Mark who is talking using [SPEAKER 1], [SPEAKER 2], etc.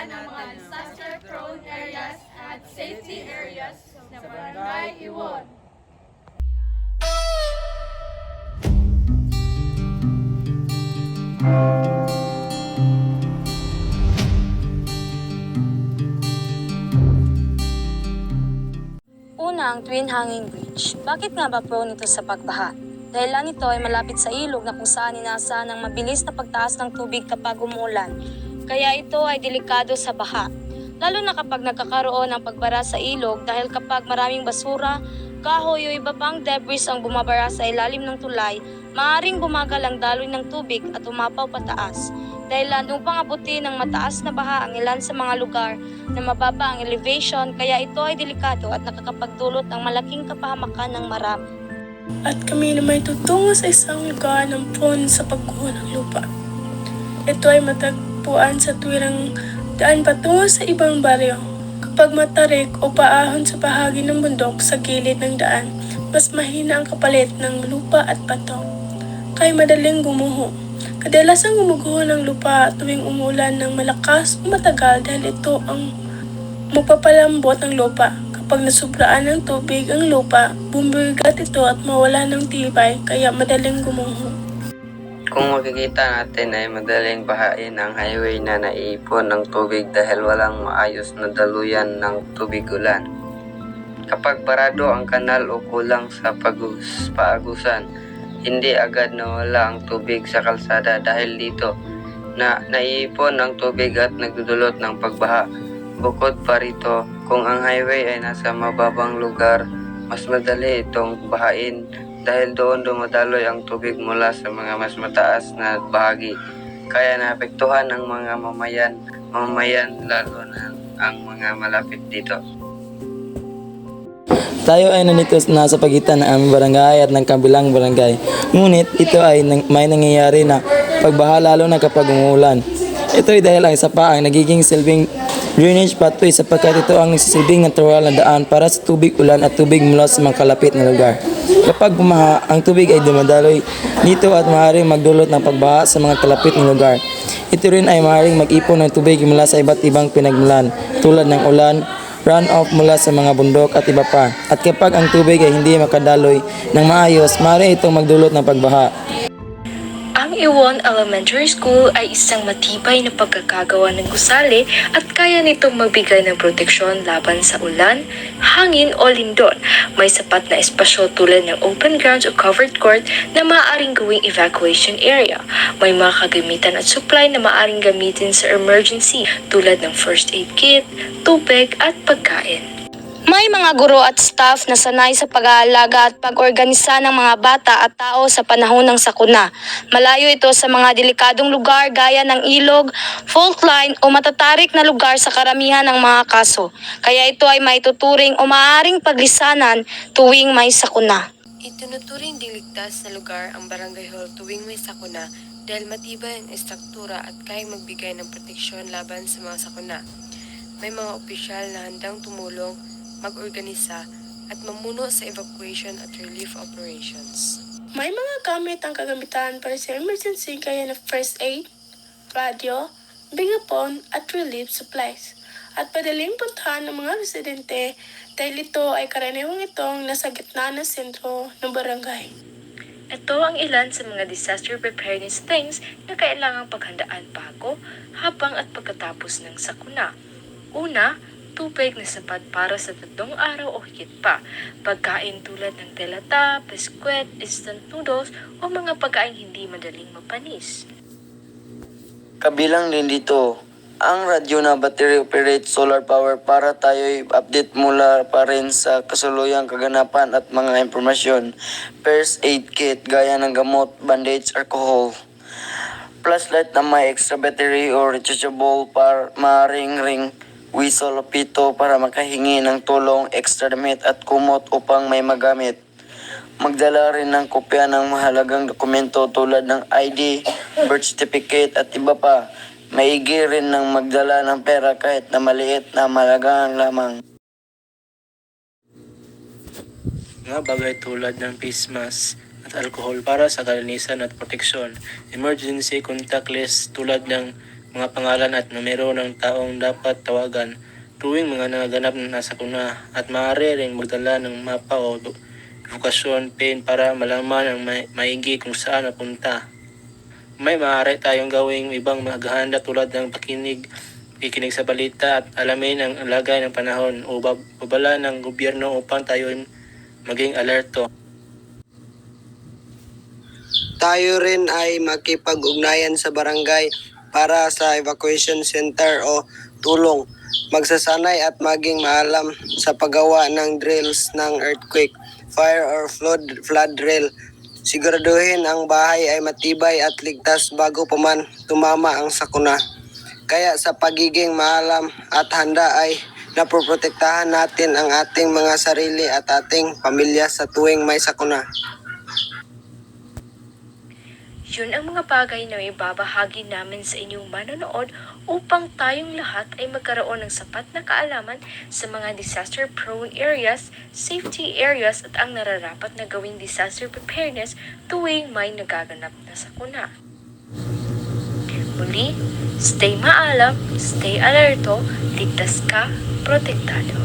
[SPEAKER 1] pagpapahalaga ng mga disaster-prone areas at safety areas sa Barangay Iwon.
[SPEAKER 2] Una, ang Twin Hanging Bridge. Bakit nga ba prone ito sa pagbaha? Dahilan nito ay malapit sa ilog na kung saan inaasahan ng mabilis na pagtaas ng tubig kapag umuulan. Kaya ito ay delikado sa baha. Lalo na kapag nagkakaroon ng pagbara sa ilog dahil kapag maraming basura, kahoy o iba pang debris ang bumabara sa ilalim ng tulay, maaaring bumagal ang daloy ng tubig at umapaw pataas. Dahilan upang abutin ng mataas na baha ang ilan sa mga lugar na mababa ang elevation kaya ito ay delikado at nakakapagdulot ng malaking kapahamakan ng marami.
[SPEAKER 3] At kami na may tutungo sa isang lugar ng prone sa pagkuha ng lupa. Ito ay matagpuan sa tuwirang daan patungo sa ibang baryo. Kapag matarik o paahon sa bahagi ng bundok sa gilid ng daan, mas mahina ang kapalit ng lupa at bato. Kaya madaling gumuho. Kadalasang gumuguho ng lupa tuwing umulan ng malakas o matagal dahil ito ang magpapalambot ng lupa. Kapag nasubraan ng tubig ang lupa, bumibigat ito at mawala ng tibay kaya madaling gumuho.
[SPEAKER 4] Kung makikita natin ay madaling bahain ang highway na naiipon ng tubig dahil walang maayos na daluyan ng tubig ulan. Kapag parado ang kanal o kulang sa pagus, paagusan, hindi agad nawala ang tubig sa kalsada dahil dito na naiipon ang tubig at nagdudulot ng pagbaha. Bukod pa rito, kung ang highway ay nasa mababang lugar, mas madali itong bahain dahil doon dumadaloy ang tubig mula sa mga mas mataas na bahagi. Kaya naapektuhan ang mga mamayan, mamayan lalo na ang mga malapit dito.
[SPEAKER 5] Tayo ay nandito na sa pagitan ng aming barangay at ng kabilang barangay. Ngunit ito ay may nangyayari na pagbaha lalo na kapag umuulan. Ito ay dahil ang sapa ang nagiging silbing drainage pathway sapagkat ito ang nagsisilbing natural na daan para sa tubig ulan at tubig mula sa mga kalapit na lugar. Kapag bumaha, ang tubig ay dumadaloy dito at maaaring magdulot ng pagbaha sa mga kalapit na lugar. Ito rin ay maaaring mag-ipon ng tubig mula sa iba't ibang pinagmulan tulad ng ulan, runoff mula sa mga bundok at iba pa. At kapag ang tubig ay hindi makadaloy ng maayos, maaari itong magdulot ng pagbaha.
[SPEAKER 2] Iwon Elementary School ay isang matibay na pagkakagawa ng gusali at kaya nitong magbigay ng proteksyon laban sa ulan, hangin o lindol. May sapat na espasyo tulad ng open grounds o covered court na maaaring gawing evacuation area. May mga kagamitan at supply na maaaring gamitin sa emergency tulad ng first aid kit, tubig at pagkain. May mga guro at staff na sanay sa pag-aalaga at pag-organisa ng mga bata at tao sa panahon ng sakuna. Malayo ito sa mga delikadong lugar gaya ng ilog, fault line o matatarik na lugar sa karamihan ng mga kaso. Kaya ito ay maituturing o maaaring paglisanan tuwing may sakuna. Itinuturing ding ligtas na lugar ang barangay hall tuwing may sakuna dahil matibay ang estruktura at kayang magbigay ng proteksyon laban sa mga sakuna. May mga opisyal na handang tumulong, mag-organisa at mamuno sa evacuation at relief operations.
[SPEAKER 3] May mga gamit ang kagamitan para sa emergency gaya ng first aid, radio, bigapon at relief supplies. At padaling puntahan ng mga residente dahil ito ay karaniwang itong nasa gitna ng sentro ng barangay.
[SPEAKER 2] Ito ang ilan sa mga disaster preparedness things na kailangang paghandaan bago, habang at pagkatapos ng sakuna. Una, tubig na sapat para sa tatlong araw o higit pa. Pagkain tulad ng delata, biskwit, instant noodles o mga pagkain hindi madaling mapanis.
[SPEAKER 4] Kabilang din dito, ang radyo na battery operate solar power para tayo update mula pa rin sa kasuluyang kaganapan at mga impormasyon. First aid kit gaya ng gamot, bandage, alcohol. Flashlight na may extra battery or rechargeable para maring ring whistle o pito para makahingi ng tulong, extra damit at kumot upang may magamit. Magdala rin ng kopya ng mahalagang dokumento tulad ng ID, birth certificate at iba pa. Maigi rin ng magdala ng pera kahit na maliit na malagaan lamang.
[SPEAKER 5] Mga bagay tulad ng face mask at alcohol para sa kalinisan at proteksyon. Emergency contact list tulad ng
[SPEAKER 6] mga pangalan at numero ng taong dapat tawagan tuwing mga naganap na sakuna at maaari ring magdala ng mapa o bukasyon pin para malaman ang may, maigi kung saan napunta. May maaari tayong gawing ibang maghahanda tulad ng pakinig, ikinig sa balita at alamin ang lagay ng panahon o bab- babala ng gobyerno upang tayo ay maging alerto.
[SPEAKER 7] Tayo rin ay makipag-ugnayan sa barangay para sa evacuation center o tulong. Magsasanay at maging maalam sa paggawa ng drills ng earthquake, fire or flood, flood drill. Siguraduhin ang bahay ay matibay at ligtas bago pa man tumama ang sakuna. Kaya sa pagiging maalam at handa ay napoprotektahan natin ang ating mga sarili at ating pamilya sa tuwing may sakuna.
[SPEAKER 2] Yun ang mga bagay na ibabahagi namin sa inyong manonood upang tayong lahat ay magkaroon ng sapat na kaalaman sa mga disaster-prone areas, safety areas at ang nararapat na gawing disaster preparedness tuwing may nagaganap na sakuna. Muli, stay maalam, stay alerto, ligtas ka, protektado.